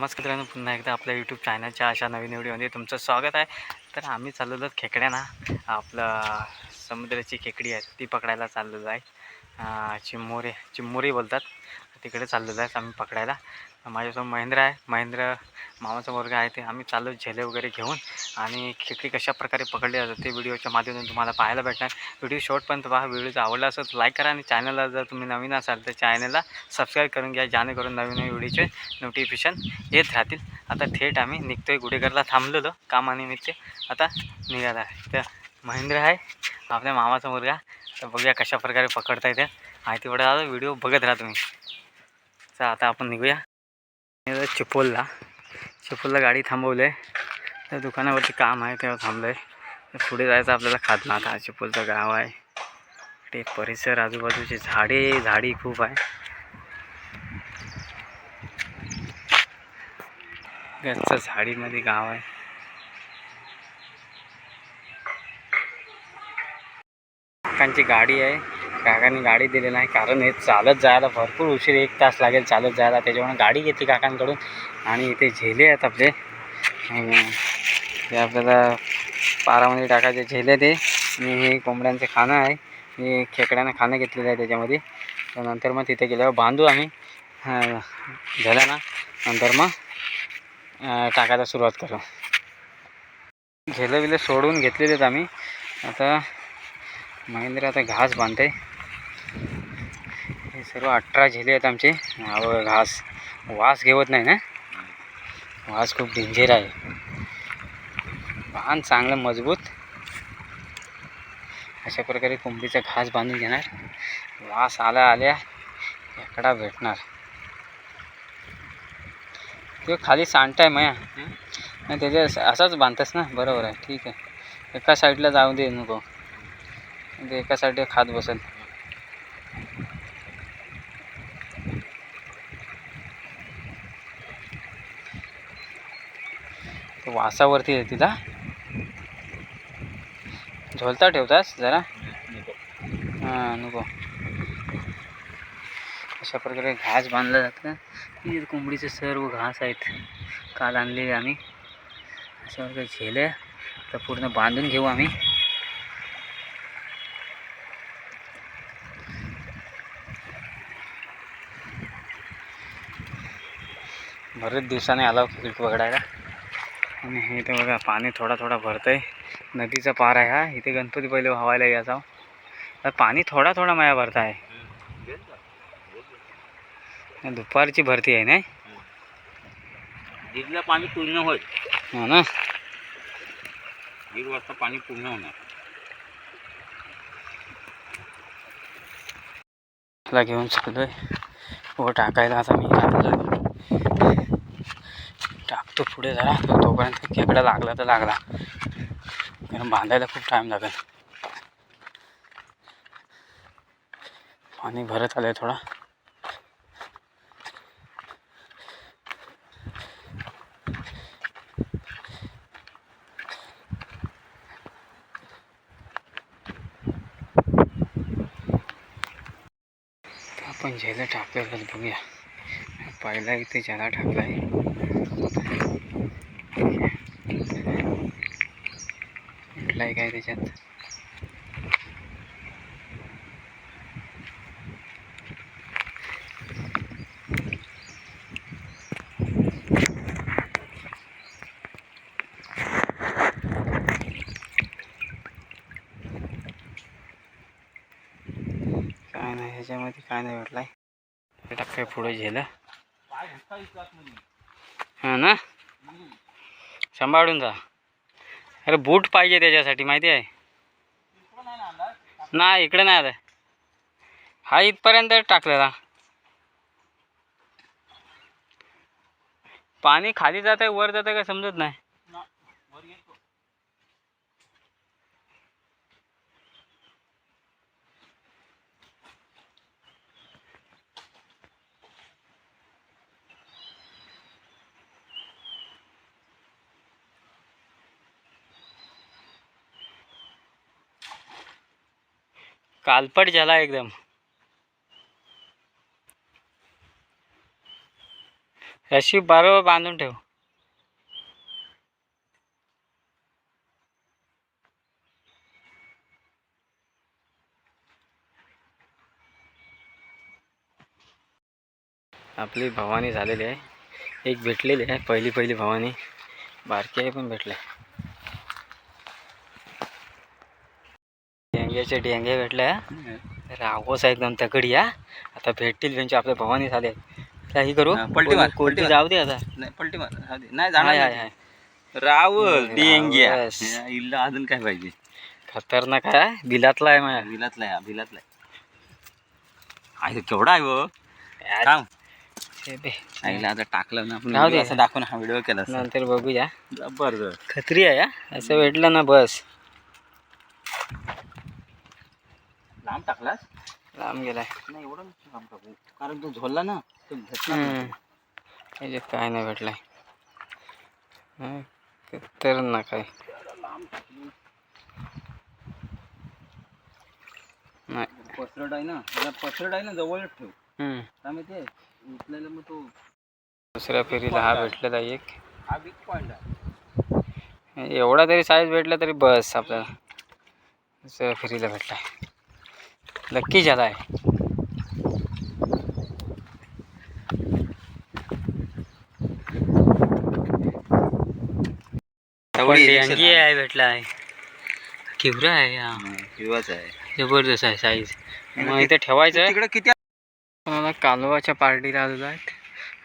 नमस्कार मित्रांनो पुन्हा एकदा आपल्या यूट्यूब चॅनलच्या अशा नवीन व्हिडिओमध्ये तुमचं स्वागत आहे. तर आम्ही चाललेलो खेकड्यांना आपलं समुद्राची खेकडी आहे ती पकडायला चाललेलो आहे. अं, चिमोरे चिमोरी बोलतात. तिकडे चाललेलो आहे आम्ही पकडायला. माझ्यासमोर महेंद्र आहे. महेंद्र मामाचा वर्ग आहे. ते आम्ही चाललो झेले वगैरे घेऊन आणि खेकडी कशा प्रकारे पकडली जातात ते व्हिडिओच्या माध्यमातून तुम्हाला पाहायला भेटणार. व्हिडिओ शॉर्टपर्यंत पहा. व्हिडिओ जर आवडला असेल तर लाईक करा आणि चॅनलला जर तुम्ही नवीन असाल तर चॅनलला सबस्क्राईब करून घ्या. जेणेकरून नवीन नवीन व्हिडिओचे नोटिफिकेशन येत राहतील. आता थेट आम्ही निघतो आहे गुढेघरला. थांबलेलो. कामानिमित्त आता निघाला आहे. तर महेंद्र आहे. आपल्या मामाचा मुलगा. तर बघूया कशा प्रकारे पकडता येते आहे तेवढा. व्हिडिओ बघत राहा तुम्ही. तर आता आपण निघूया. चिपोलला चिपोलला गाडी थांबवली. आहे त्या दुकानावरती काम आहे तेव्हा थांबलं. आहे पुढे जायचं आपल्याला खात हा चिपोलचं गाव आहे. ते परिसर आजूबाजूचे झाडे झाडी खूप आहे. गच्च झाडीमध्ये गाव आहे. काकांची गाडी आहे. काकांनी गाडी दिली नाही. कारण हे चालत जायला भरपूर उशीर एक तास लागेल चालत जायला. त्याच्यामुळे गाडी घेतली काकांकडून. आणि इथे झेले आहेत आपले. ते आपल्याला पारामध्ये टाकायचे झेले ते. आणि हे कोंबड्यांचे खाणं आहे. मी खेकड्यानं खाणं घेतलेलं आहे त्याच्यामध्ये. तर नंतर मग तिथे गेल्यावर बांधू आम्ही. हां, झालं ना? नंतर मग टाकायला सुरुवात करू. झेलं बिलं सोडून घेतलेलेत आम्ही. आता महेंद्र आता घास बांधते सर्व अठरा झेले आहेत आमचे. घास. वास घेवत नाही ना? वास खूप डेंजर आहे. भान चांगलं मजबूत. अशा प्रकारे कोंबडीचा घास बांधून घेणार. वास आला आल्या एकडा भेटणार. तो खाली सांडता आहे मया नाही त्याच्या असाच बांधतास ना? बरोबर आहे. ठीक आहे. एका साईडला जाऊ दे नको. ते एका साईडला खात बसेल. वासावरती आहे तिला. झोलता ठेवतास जरा? हां नको. अशा प्रकारे घास बांधलं जातं. ही कोंबडीचे सर्व घास आहेत काल आणलेले आम्ही. अशा प्रकारे झेले. तर पूर्ण बांधून घेऊ आम्ही. बरेच दिवसाने आला क्रिकेट पकडायला आणि हे इथे बघा पाणी थोडा थोडा भरतंय. नदीचा पार आहे हा. इथे गणपती पहिले व्हावायला यायचा. तर पाणी थोडा थोडा माया भरत आहे दुपारची भरती आहे नाही? दीडला पाणी पूर्ण होईल. हो ना? दीड वाजता पाणी पूर्ण होणार. घेऊन चुकलोय हो टाकायला आता मी बघतो पुढे जरा तोपर्यंत खेकडा लागला तर लागला. कारण बांधायला खूप टाईम लागेल. पाणी भरत आलंय थोडा. तर आपण झेलं टाकलं बघूया. पहिला इथे ज्याला टाकला आहे कुठलाही काय त्याच्यात? काय नाही ह्याच्यामध्ये काय नाही भेटलाय. टाकाय पुढे झेलं. हां ना? सांभाळून जा. अरे बूट पाहिजे त्याच्यासाठी माहिती आहे? नाही इकडे नाही आलं. हा इथपर्यंत टाकलेला. पाणी खाली जात आहे वर जात आहे का समजत नाही? कालपट झाला एकदम. अशी बरोबर बांधून ठेव. आपली भवानी झालेली आहे. एक भेटलेली आहे. पहिली पहिली भवानी. बारकी आहे पण भेटले. डेंग्याचे डेंगे भेटल्या रावस आहे एकदम तकडी हा. आता भेटतील त्यांची आपल्या भवानी झाले. काही करू? पलटी मार, मार. जाऊ दे आता. नाही पलटी मार राहू दे. नाही जाणार डेंग्या रावस. या, इल्ला अजून काय पाहिजे? खतरनाक आहे बिलातला आहे माझ्या. बिलातला आहे बिलातला आहे. केवढा आहे थांब. बे. आईला आता टाकलं ना आपण असं दाखवून हा व्हिडिओ केला. नंतर बघूया. जबरदस्त खत्री आहे. असं भेटलं ना बस. लांब टाकलास? लांब गेलाय. नाही एवढं लांब टाकू. कारण तो झोलला ना तो. नाही. याच्यात काय नाही भेटलंय. हं, खतरनाक आहे नाही. पसरट आहे ना त्याला पसरट आहे ना जवळच ठेव. काय माहिती उचलायला मग तो दुसऱ्या फेरीला हा भेटलेला एक. हा बिग पॉईंट आहे. एवढा तरी साईज भेटला तरी बस आपल्याला. दुसऱ्या फेरीला भेटलाय. लक्की आहे. तेवढी डेंगी आहे भेटला आहे. किवरा आहे हा. आहे. जबरदस्त आहे साईज मग इथे ठेवायचं आहे. तिकडे किती मला कालवाच्या पार्टीला आलेलो आहेत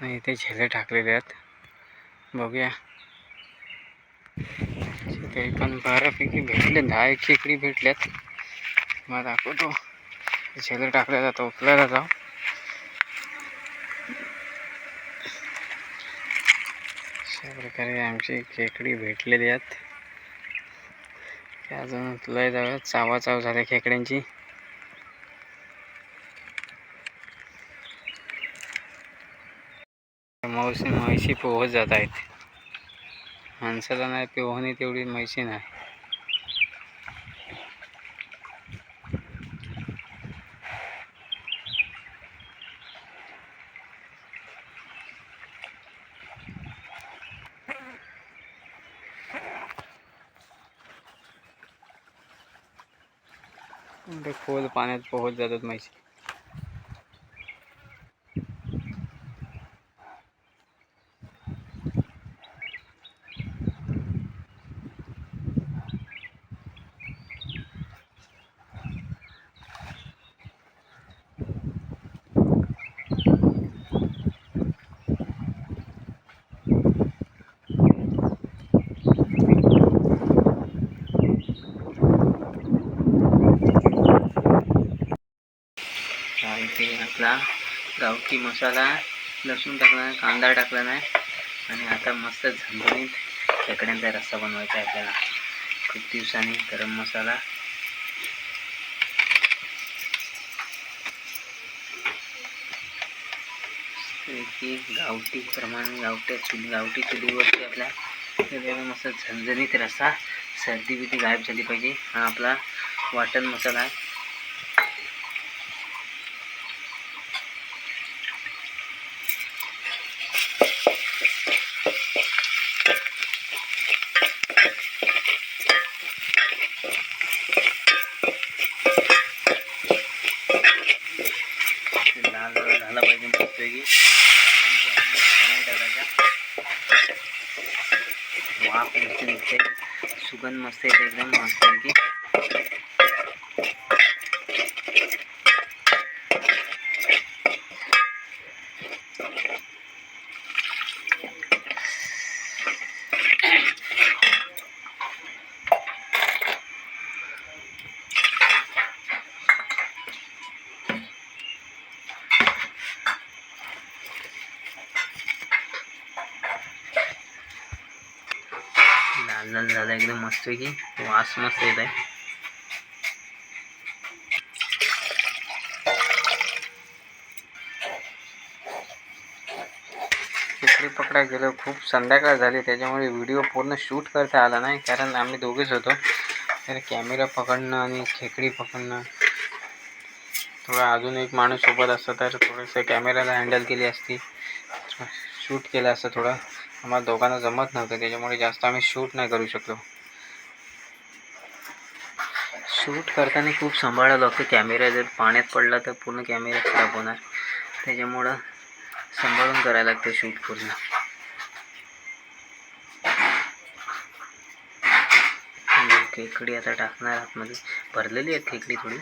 आणि इथे झेले टाकलेले आहेत. बघूया. काही पण बऱ्यापैकी भेटले. दहा एक खेकडी भेटल्यात मला दाखवतो. झेले टाकल्या जातं उचलायला जाऊ अशा प्रकारे आमची खेकडी भेटलेली आहेत. ते अजून उचलाय जाऊया चावा चाव झाल्या खेकड्यांची. मावशी म्हैशी पोहत जात आहेत. माणसाला नाही पोहणी तेवढी म्हैशी नाही ते खोल पाण्यात पोहत टाकला. आपला गावठी मसाला लसूण टाकला नाही कांदा टाकला नाही. आणि आता मस्त झणझणीत खेकड्यांचा रस्सा बनवायचा आहे आपल्याला. खूप दिवसांनी गरम मसाला. की गावठी प्रमाणे गावठी चुली गावठी चुलीवरती आपल्या वेगवेगळा मस्त झणझणीत रस्सा सर्दी बिर्दी गायब झाली पाहिजे. हा आपला वाटण मसाला आहे ते लाल लाल झाला पाहिजे मस्तपैकी पाणी टाकायचा वाफ मस्त निघते सुगंध मस्त येते एकदम मस्तपैकी लाल झाला एकदम मस्तपैकी. हो, वास मस्त येत आहे. खेकडे पकडा गेलो खूप संध्याकाळ झाली त्याच्यामुळे व्हिडिओ पूर्ण शूट करता आला नाही कारण आम्ही दोघेच होतो. तर कॅमेरा पकडणं आणि खेकडी पकडणं. थोडा अजून एक माणूस सोबत असतं तर थोडंसं कॅमेराला हँडल केली असती. शूट केलं असतं थोडं. आम्हाला दोघांना जमत नव्हतं त्याच्यामुळे जास्त आम्ही शूट नाही करू शकलो. शूट करताना खूप सांभाळावं लागतं. कॅमेरा जर पाण्यात पडला तर पूर्ण कॅमेरा खराब होणार. त्याच्यामुळं सांभाळून करायला लागतं शूट पूर्ण. खेकडी आता टाकणार आतमध्ये. भरलेली आहेत खेकडी थोडी.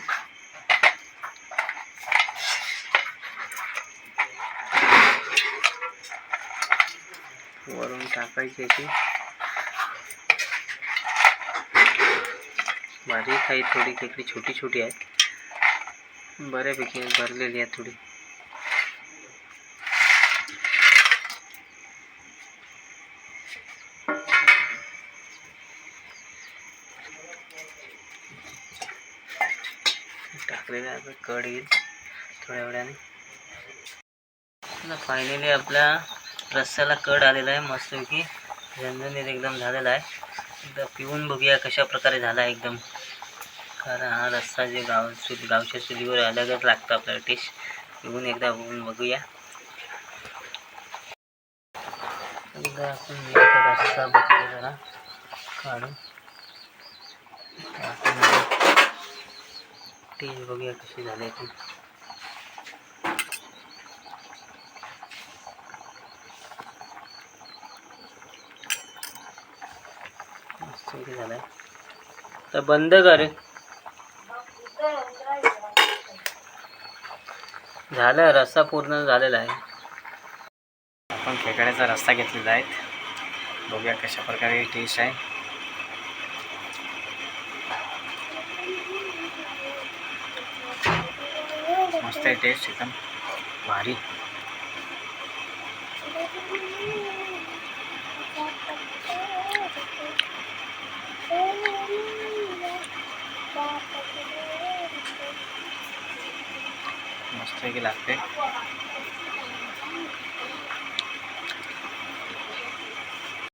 टाकायची याची बारीक आहे थोडी खेकडी छोटी छोटी आहेत बऱ्यापैकी भरलेली आहे थोडी. टाकलेला आहे आता कड येईल थोड्या वेळाने. फायनली आपल्या रस्स्याला कड आलेला आहे मस्तपैकी झणझणीत एकदम झालेला आहे. एकदा पिऊन बघूया कशा प्रकारे झाला आहे एकदम. कारण हा रस्सा जे गाव चुल गावच्या चुलीवर अलगच लागतो आपल्याला टेस्ट. पिऊन एकदा बघून बघूया. एकदा आपण मिठाचा रस्सा बघतो जरा काढून. टेस्ट बघूया कशी झाली ती. मस्त झालाय तर बंद कर. झालं रस्ता पूर्ण झालेला आहे. आपण खेकड्याचा रस्ता घेतलेला आहे. बघूया कशा प्रकारे टेस्ट आहे. मस्त आहे टेस्ट एकदम भारी. मस्त लागते.